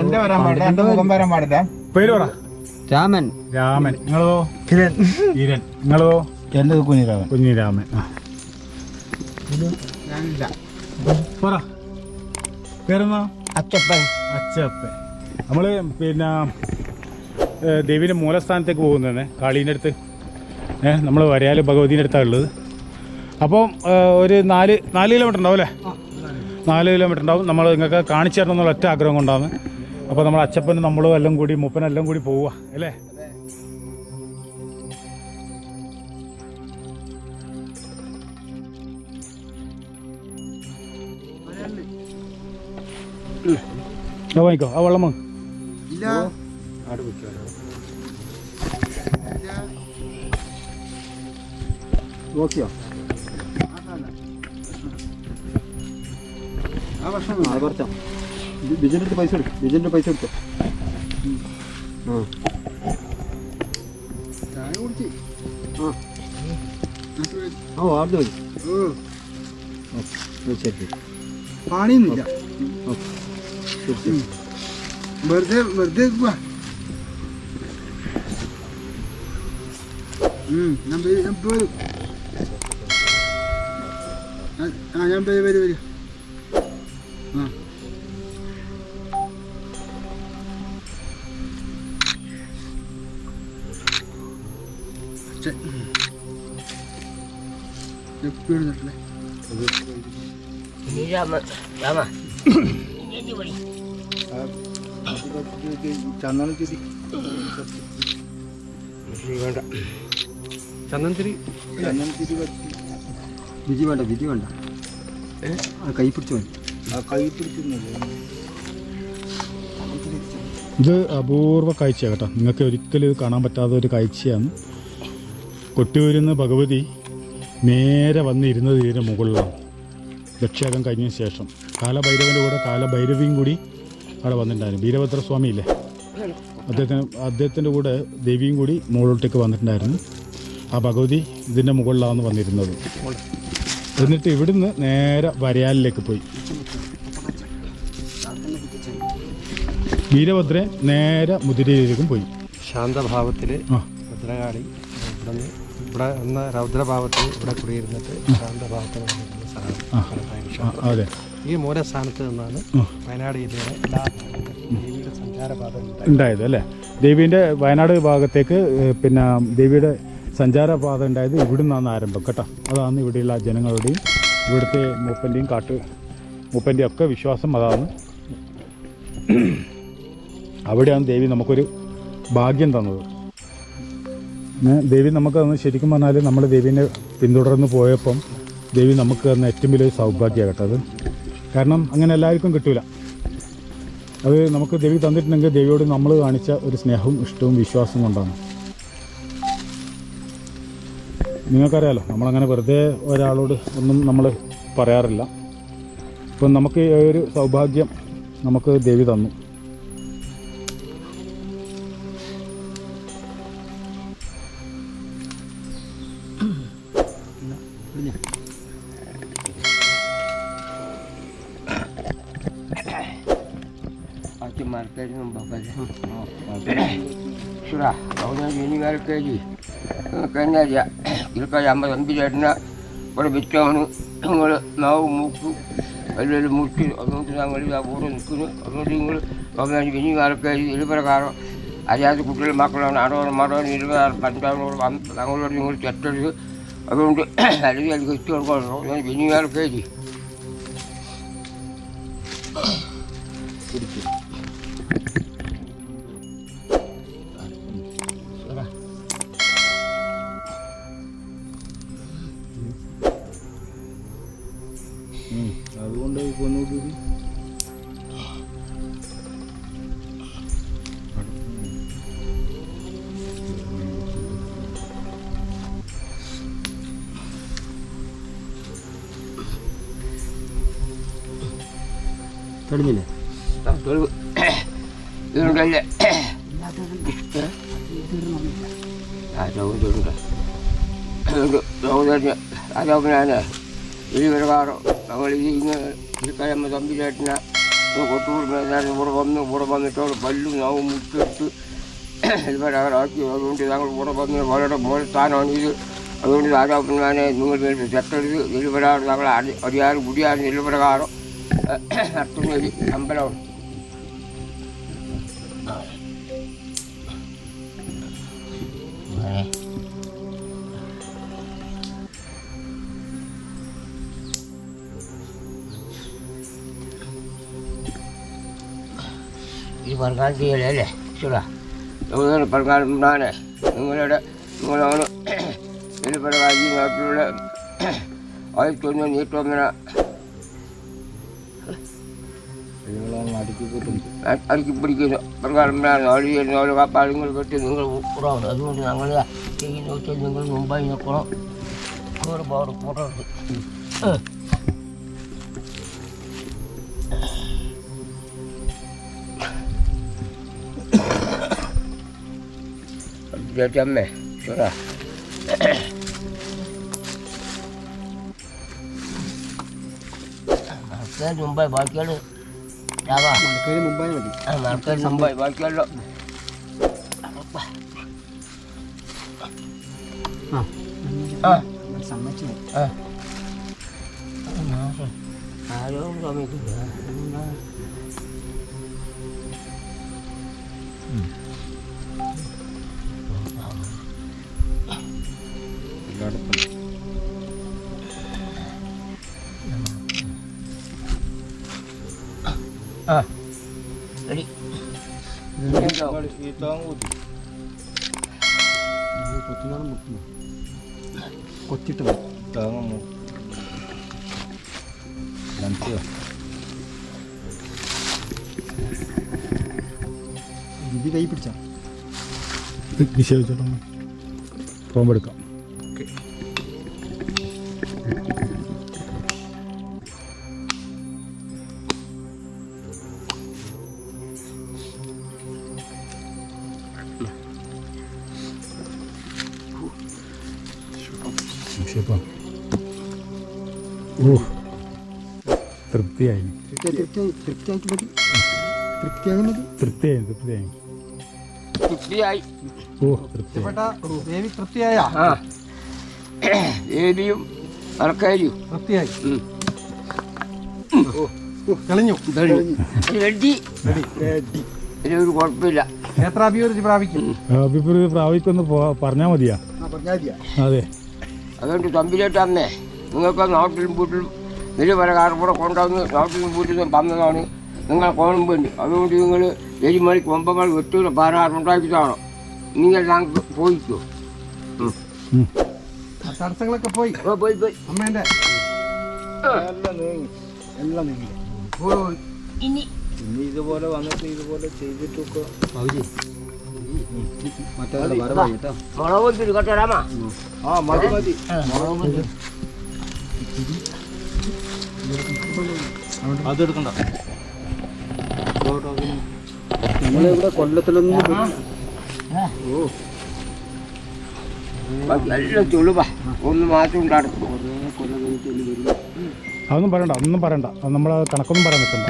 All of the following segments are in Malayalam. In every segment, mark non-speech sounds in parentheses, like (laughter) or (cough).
എന്റെ വരാൻ പാടില്ല? എന്റെ മുഖം വരാൻ പാടില്ല? പേര് പറ. രാമൻ. രാമൻ. നിങ്ങളോ? കിരൺ. കിരൺ. നിങ്ങളോ? എന്റെ കുഞ്ഞിരാമൻ. കുഞ്ഞിരാമൻ. ആ. പറ. പേരെന്നാ അച്ചപ്പൻ. അച്ചപ്പൻ. നമ്മൾ പിന്നെ ദേവിന്റെ ദേവിയുടെ മൂലസ്ഥാനത്തേക്ക് പോകുന്നതന്നെ കാളീന്റെ അടുത്ത്. ഏഹ് നമ്മൾ വരയാൽ ഭഗവതീന്റെ അടുത്താണ് ഉള്ളത്. അപ്പോൾ ഒരു നാല് നാല് കിലോമീറ്റർ ഉണ്ടാവും അല്ലേ? നാല് കിലോമീറ്റർ ഉണ്ടാവും. നമ്മൾ നിങ്ങൾക്ക് കാണിച്ചു തരണം എന്നുള്ള ഒറ്റ ആഗ്രഹം കൊണ്ടാണ്. അപ്പോൾ നമ്മൾ അച്ഛപ്പനും നമ്മളും എല്ലാം കൂടി മൂപ്പനെല്ലാം കൂടി പോവുക അല്ലേ? ആ, വാങ്ങിക്കോ. ആ വെള്ളം വാങ്ങ് നോക്കിയോ? അത് കുറച്ചോ ബിജുന്റെ അടുത്ത് പൈസ എടുക്കും ബിജുന്റെ പൈസ എടുത്തോ ആ ചായ കുടിച്ച് ആ ഓ അവിടെ മതി ശരി പാണിയൊന്നുമില്ല വെറുതെ വെറുതെ ഞാൻ വരും, ആ, ആ ഞാൻ വരും വരും. ചന്ദനത്തിരി ചന്ദനത്തിരി ചന്ദനത്തിരി ബിജി വേണ്ട വിധി വേണ്ട. കൈ പിടിച്ചു മതി. ഇത് അപൂർവ കാഴ്ചയാണ് കേട്ടോ. നിങ്ങൾക്ക് ഒരിക്കലും ഇത് കാണാൻ പറ്റാത്ത ഒരു കാഴ്ചയാണ്. കൊട്ടിയൂരിന്ന് ഭഗവതി നേരെ വന്നിരുന്നത് ഇതിന് മുകളിലാണ്. ദക്ഷേകം കഴിഞ്ഞതിന് ശേഷം. കാലഭൈരവന്റെ കൂടെ കാലഭൈരവിയും കൂടി അവിടെ വന്നിട്ടുണ്ടായിരുന്നു. വീരഭദ്രസ്വാമി ഇല്ലേ അദ്ദേഹത്തിന് അദ്ദേഹത്തിന്റെ കൂടെ ദേവിയും കൂടി മുകളിലോട്ടേക്ക് വന്നിട്ടുണ്ടായിരുന്നു. ആ ഭഗവതി ഇതിന്റെ മുകളിലാണ് വന്നിരുന്നത്. എന്നിട്ട് ഇവിടുന്ന് നേരെ വരയാലിലേക്ക് പോയി. വീരഭദ്രൻ നേരെ മുതിരയിലേക്കും പോയി. ശാന്തഭാവത്തിൽ ഭദ്രകാളി ഇവിടെ ഇവിടെ എന്ന രൗദ്രഭാവത്തിൽ ഇവിടെ കുടിയിരുന്നിട്ട് ശാന്തഭാവത്തിൽ ക്ഷേത്രം. അതെ. ഈ മൂലസ്ഥാനത്ത് നിന്നാണ്. വയനാട് ജില്ലയിലെ എല്ലാ ദേവിയുടെ സഞ്ചാരപാത ഉണ്ടായി ഉണ്ടായത് അല്ലേ? ദേവീന്റെ വയനാട് ഭാഗത്തേക്ക് പിന്നെ ദേവിയുടെ സഞ്ചാരപാത ഉണ്ടായത് ഇവിടെ നിന്നാണ് ആരംഭം കേട്ടോ. അതാണ് ഇവിടെയുള്ള ജനങ്ങളുടെയും ഇവിടുത്തെ മൂപ്പന്റെയും കാട്ട് മൂപ്പന്റെയും ഒക്കെ വിശ്വാസം അതാണ്. അവിടെയാണ് ദേവി നമുക്കൊരു ഭാഗ്യം തന്നത്. ദേവി നമുക്ക് തന്നത് ശരിക്കും പറഞ്ഞാൽ നമ്മൾ ദേവീനെ പിന്തുടർന്ന് പോയപ്പം ദേവി നമുക്ക് തന്ന ഏറ്റവും വലിയ സൗഭാഗ്യമാണ് കേട്ടോ അത്. കാരണം അങ്ങനെ എല്ലാവർക്കും കിട്ടൂല. അത് നമുക്ക് ദേവി തന്നിട്ടുണ്ടെങ്കിൽ ദേവിയോട് നമ്മൾ കാണിച്ച ഒരു സ്നേഹവും ഇഷ്ടവും വിശ്വാസവും കൊണ്ടാണ്. നിങ്ങൾക്കറിയാലോ നമ്മളങ്ങനെ വെറുതെ ഒരാളോട് ഒന്നും നമ്മൾ പറയാറില്ല. ഇപ്പം നമുക്ക് ഒരു സൗഭാഗ്യം നമുക്ക് ദേവി തന്നു. Ati market ng bakal. Sura, ako na yun kaji. Kanya ya, ilka yamba ang bilat na para bitang ngal nau muku. Alil muku, ako na ngal ya buro nuku. Ako dingal, ako na yun kaji il prakaro. അജാത് കുട്ടികൾ മക്കളാണ് ആടോ മാടോ ഇരുപത് പഞ്ചാബ് തങ്ങളോട് നിങ്ങൾ ചെറ്റെടുത്ത് അതുകൊണ്ട് അല്ലെങ്കിൽ എനിക്ക് बनोगे भी 떨리네. 딱 돌고 (coughs) 이런 갈래. 아, 저거 저거. 아, 저거 저거 (coughs) 아주 그냥 아주 그냥. അതവനാണ് ഈ പ്രകാരം ഞങ്ങൾ ഈ ഇന്ന് ഈ കഴിയുമ്പോൾ തമ്പിലേട്ടിന കൊട്ടൂർ മേധാവി ഇവിടെ വന്ന് ഇവിടെ വന്നിട്ട് അവിടെ പല്ലും നാവും മുട്ടെടുത്ത് ഇവരെ ആക്കി. അതുകൊണ്ട് ഞങ്ങൾ ഇവിടെ വന്ന് വളരെ മോശസ്ഥാനമാണ് ഇത്. അതുകൊണ്ട് രാജാപ്പിന്നാനെ നിങ്ങൾ ചട്ടെടുത്ത് നിലപരാറ് ഞങ്ങൾ അടി അടിയാറ് കുടിയാറ് നിലപ്രകാരം നടത്തുന്ന ഒരു അമ്പലമാണ് ഈ പറക്കാലത്തിയല്ലേ അല്ലേ ചൂടാ നിങ്ങൾ പറക്കാലേ നിങ്ങളുടെ നിങ്ങളാണ് ഇതിൽ പറയാ ഈ നാട്ടിലുള്ള ആയിരത്തി ഒന്ന് നീട്ടൊന്നിന അടുക്കി പിടിക്കുന്നു പ്രകാരമാണ് നാട് ചെയ്യുന്ന ഓരോ കാപ്പാടുകൾ കെട്ടി നിങ്ങൾ കുറവാണ് അതുകൊണ്ട് ഞങ്ങൾ ചെയ്യുന്ന വെച്ചാൽ നിങ്ങൾ മുമ്പായി നിൽക്കണം vô chấm này đúng rồi cái bay bỏ kia luôn Dah lah. Mak kena bay lagi. Ah, mak kena Mumbai bagi alok. Apa? Ha. Ah, sama je. Ah. Kenapa? Ayo kami tu. Hmm. കൊച്ചിട്ട് ഇത് കൈ പിടിച്ചാ. നിഷേധിച്ചോളാം. പോകുമ്പോൾ നിക്ഷേപം ഓ തൃപ്തിയായി തൃപ്തിയായി തൃപ്തിയായിട്ട് മതി തൃപ്തിയായി മതി തൃപ്തിയായി തൃപ്തിയായി തൃപ്തിയായി ഓ തൃപ്തിയായി ദേവി തൃപ്തിയായ (coughs) ഏരിയും മറക്കാരിയും തൃപ്തിയായി ഉം. തെളിഞ്ഞു. റെഡി പ്രാവിക്കൊന്ന് പറഞ്ഞാൽ മതിയാ? ആ പറഞ്ഞാൽ മതിയാ. അതെ. അതുകൊണ്ട് തമ്പിലേട്ടമ്മേ നിങ്ങൾക്ക് നാട്ടിലും വീട്ടിലും വലിയ പ്രകാരം കൂടെ കൊണ്ടുവന്ന് നാട്ടിലും വീട്ടിലും വന്നതാണ് നിങ്ങൾ കോണം വേണ്ടി അതുകൊണ്ട് നിങ്ങൾ എരിമണിക്ക് ഒമ്പങ്ങൾ വെട്ടൂല പാരാറുണ്ടാക്കിയതാണോ നിങ്ങൾ ഞങ്ങൾക്ക് പോയിക്കോ. തടസ്സങ്ങളൊക്കെ പോയി. പോയി പോയി. അമ്മേന്റെ എല്ലാം നീങ്ങി. എല്ലാം നീങ്ങി. പോയി ഇനി ഇനി ഇതുപോലെ വന്നിട്ട് ഇതുപോലെ ചെയ്തിട്ടൊക്കെ മറ്റേ വര കേട്ടോ. മുളക് കൊണ്ടിട്ട് കേട്ടോരാമാ ആ മതി മതി മുളക് കൊണ്ടിട്ട് അതെടുക്കണ്ട നമ്മളിവിടെ കൊല്ലത്തിലൊന്നും ഓ. എല്ലാം ചുളുവാ. ഒന്ന് മാറ്റം ഉണ്ടാക്കും അതൊന്നും പറയണ്ട ഒന്നും പറയണ്ട. അത് നമ്മൾ കണക്കൊന്നും പറയാൻ നിൽക്കണ്ട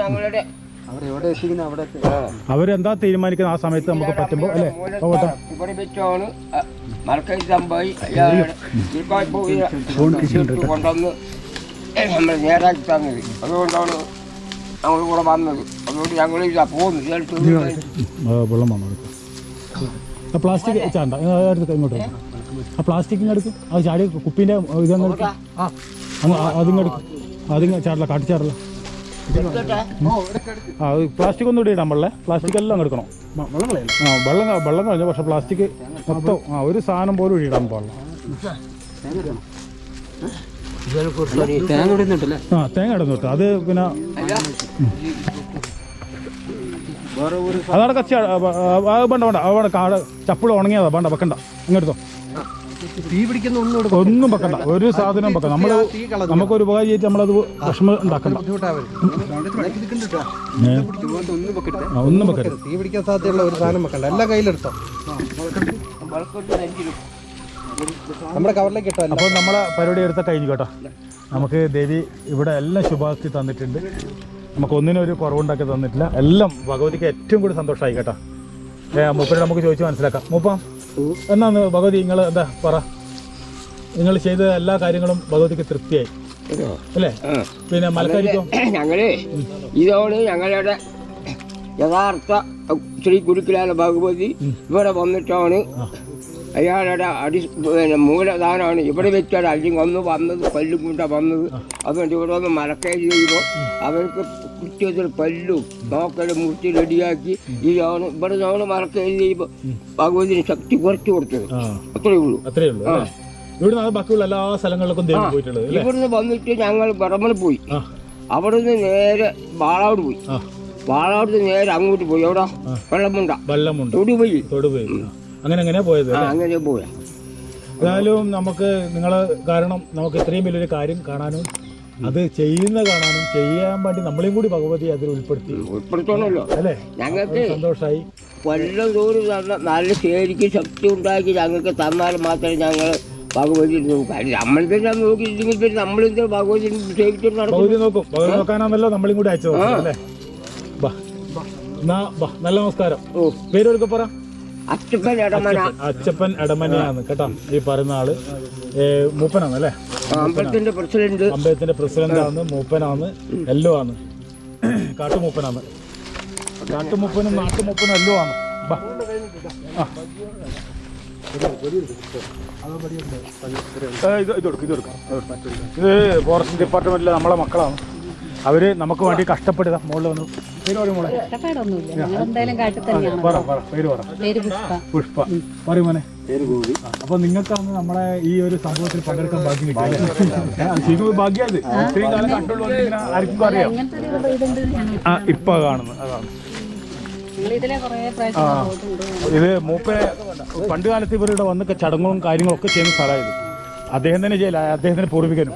ഞങ്ങളുടെ അവർ എവിടെ എത്തിക്കുന്നത് അവിടെ അവരെന്താ തീരുമാനിക്കുന്നത്? ആ സമയത്ത് നമുക്ക് പറ്റുമ്പോ അല്ലേ? ഇവിടെ വെച്ചാണ് സംഭവി കൊണ്ടുവന്ന് നമ്മൾ നേരാക്കി തന്നത്. അതുകൊണ്ടാണ് ഞങ്ങൾ കൂടെ വന്നത്. അതുകൊണ്ട് ഞങ്ങൾ പോകുന്നു. വെള്ളം വന്നു. എടുക്കും ആ പ്ലാസ്റ്റിക് ചാണ്ട. എടുത്ത് ഇങ്ങോട്ട് ആ പ്ലാസ്റ്റിക് ഇങ്ങ് എടുക്കും. ആ ചാടി കുപ്പീന്റെ ഇതങ്ങ് എടുക്കും. അങ്ങ് ആ- അതിങ്ങ് ചാടില്ല കാട്ടിച്ചാടില്ല ആ പ്ലാസ്റ്റിക് ഒന്നും ഇവിടെ ഇടാൻ പാടില്ലേ. പ്ലാസ്റ്റിക് എല്ലാം അങ്ങ് എടുക്കണം. വെള്ളം ആ വെള്ളം വെള്ളം കളഞ്ഞു. പക്ഷെ പ്ലാസ്റ്റിക് മൊത്തം ആ ഒരു സാധനം പോലും ഇവിടെ ഇടാൻ പാടില്ല. ആ തേങ്ങ ഇടുന്നുണ്ട് അത് പിന്നെ അതവിടെ കച്ചി വേണ്ട വേണ്ട. അവിടെ കാട് ചപ്പിള ഉണങ്ങിയതാ. വേണ്ട വെക്കണ്ട. ഇങ്ങോട്ടോ തീ പിടിക്കുന്ന ഒന്നും ഒന്നും വെക്കണ്ട. ഒരു സാധനം വെക്കണം നമ്മൾ നമുക്ക് ഒരു നമുക്കൊരു ഉപകാരം ചെയ്തിട്ട് നമ്മളത് വിഷമം ഉണ്ടാക്കണ്ട? ഇതുപോലത്തെ ഒന്നും വെക്കരുത്. തീ പിടിക്കാൻ സാധ്യതയുള്ള ഒരു സാധനം വെക്കണ്ട. എല്ലാ കയ്യിലെടുത്തോ നമ്മുടെ കവറിലേക്ക് ഇട്ടോ അപ്പോൾ നമ്മളെ പരിപാടി എടുത്ത കഴിഞ്ഞു കേട്ടോ. നമുക്ക് ദേവി ഇവിടെ എല്ലാം ശുഭാപ്തി തന്നിട്ടുണ്ട്. നമുക്ക് ഒന്നിനും ഒരു കുറവുണ്ടാക്കി തന്നിട്ടില്ല. എല്ലാം ഭഗവതിക്ക് ഏറ്റവും കൂടുതൽ സന്തോഷമായി കേട്ടോ. ഏ മൂപ്പരോട് നമുക്ക് ചോദിച്ച് മനസ്സിലാക്കാം. മൂപ്പം എന്നാന്ന് ഭഗവതി നിങ്ങൾ എന്താ പറ? നിങ്ങൾ ചെയ്ത എല്ലാ കാര്യങ്ങളും ഭഗവതിക്ക് തൃപ്തിയായി. അല്ലേ? പിന്നെ മലക്കാരിക്കോ? ഞങ്ങൾ ഇതോട് ഞങ്ങളുടെ യഥാർത്ഥ ശ്രീ കുരുക്കിലാല ഭഗവതി ഇവിടെ വന്നിട്ടാണ് അയാളുടെ അടി പിന്നെ മൂലധാനമാണ് ഇവിടെ വെച്ചാൽ അല്ലെങ്കിൽ ഒന്ന് വന്നത് പല്ലും കൊണ്ടാണ് വന്നത്. അതുകൊണ്ട് ഇവിടെ ഒന്ന് മലക്കയിൽ ചെയ്യുമ്പോൾ അവർക്ക് കൃത്യത്തിൽ പല്ലും നോക്കലും മുറിച്ച് റെഡിയാക്കി ഈ ഇതാണ് ഇവിടെ മലക്കയിൽ ചെയ്യുമ്പോൾ ഭഗവതിന് ശക്തി കുറച്ച് കൊടുത്തത്. ആ. അത്രയേ ഉള്ളൂ. അത്രേ ഉള്ളൂ ഇവിടുന്ന് ബാക്കിയുള്ള എല്ലാ സ്ഥലങ്ങളിലേക്കും ദേവി പോയിട്ടുള്ളത് അല്ലേ? ഇവിടുന്ന് വന്നിട്ട് ഞങ്ങൾ പറമ്പിൽ പോയി. ആ. അവിടുന്ന് നേരെ വാളാട് പോയി. ആ. വാളാട് നേരെ അങ്ങോട്ട് പോയി. എവിടെ? വെള്ളമുണ്ട. വെള്ളമുണ്ട്. തൊടുപോയി തൊടുപോയി അങ്ങനെ അങ്ങനെ പോയത് ആ അങ്ങനെ പോയ. ഏതായാലും നമുക്ക് നിങ്ങൾ കാരണം നമുക്ക് ഇത്രയും വലിയൊരു കാര്യം കാണാനും അത് ചെയ്യുന്ന കാണാനും ചെയ്യാൻ വേണ്ടി നമ്മളെയും കൂടി ഭഗവതി അതിൽ ഉൾപ്പെടുത്തി. ഉൾപ്പെടുത്തണമല്ലോ. അല്ലേ? ഞങ്ങൾക്ക് സന്തോഷമായി കൊല്ലം തോറും തന്ന നല്ല ശരിക്ക് ശക്തി ഉണ്ടാക്കി ഞങ്ങൾക്ക് തന്നാൽ മാത്രമേ ഞങ്ങൾ ഭഗവതി നോക്കാം. നമ്മൾ തന്നെ നോക്കിയില്ലെങ്കിൽ പിന്നെ നമ്മളെന്താ ഭഗവതി ഭഗവതി നോക്കും. ഭഗവതി നോക്കാനാണല്ലോ നമ്മളും കൂടി അയച്ചു നോക്കുന്നത് അല്ലേ? ബാ. എന്നാ ബാ. നല്ല നമസ്കാരം. പേരൊക്കെ പറ. അച്ഛപ്പൻ ഇടമന അച്ചപ്പൻ ഇടമനയാണ് കേട്ടോ ഈ പറയുന്ന ആൾ മൂപ്പനാണ് അല്ലേ അമ്പലത്തിന്റെ പ്രസിഡന്റ് അമ്പലത്തിന്റെ പ്രസിഡന്റ് ആണ് മൂപ്പനാണ് എല്ലോ ആണ് കാട്ടുമൂപ്പനാണ് കാട്ടുമൂപ്പനും നാട്ടുമൂപ്പനും എല്ലോ ആണ് ഇത് ഇത് കൊടുക്കും ഇത് കൊടുക്കും ഇത് ഫോറസ്റ്റ് ഡിപ്പാർട്ട്മെന്റിലെ നമ്മളെ മക്കളാണ് അവർ നമുക്ക് വേണ്ടി കഷ്ടപ്പെടുക. മുകളിൽ വന്നു പേര് പറയും മോളെ. കഷ്ടപ്പാടൊന്നുമില്ല. ഞങ്ങൾ എന്തായാലും കാട്ടിൽ തന്നെയാണ് പറ പറ പേര് പറ. പേര് പുഷ്പ. പറയും മോനെ. അപ്പൊ നിങ്ങൾക്കാണ് നമ്മളെ ഈ ഒരു സംഭവത്തിൽ പങ്കെടുക്കാൻ ഭാഗ്യം കിട്ടിയത് ശരിക്കും ഭാഗ്യത് ഇത്രയും കാലം കണ്ടുള്ള ആർക്കും അറിയാം. ആ ഇപ്പൊ കാണുന്നു അതാണ് ഇത് മൂപ്പ പണ്ട് കാലത്ത് ഇവരുടെ വന്നൊക്കെ ചടങ്ങും കാര്യങ്ങളും ഒക്കെ ചെയ്യുന്ന സ്ഥലമായത്. അദ്ദേഹം തന്നെ ചെയ്യല അദ്ദേഹത്തിന്റെ പൂർവികനും.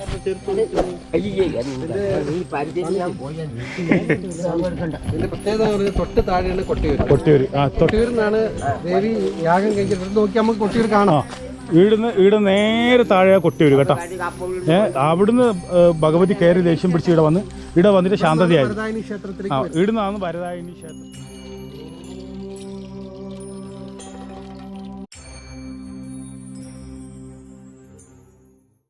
തൊട്ട് താഴെയാണ് കൊട്ടിയൂർ കൊട്ടിയൂര്. ആ തൊട്ട് നിന്നാണ് ദേവി യാഗം ഇവിടെ നോക്കി നമുക്ക് കൊട്ടിയൂർ കാണാം. ഈടുന്ന് ഈടെ നേരെ താഴെ കൊട്ടിയൂര് കേട്ടോ. ഏ അവിടുന്ന് ഭഗവതി കയറി ദേഷ്യം പിടിച്ച് ഇവിടെ വന്ന് ഇവിടെ വന്നിട്ട് ശാന്തതയായി. ആ ഇവിടുന്നാണ് വരദായിനി ക്ഷേത്രം.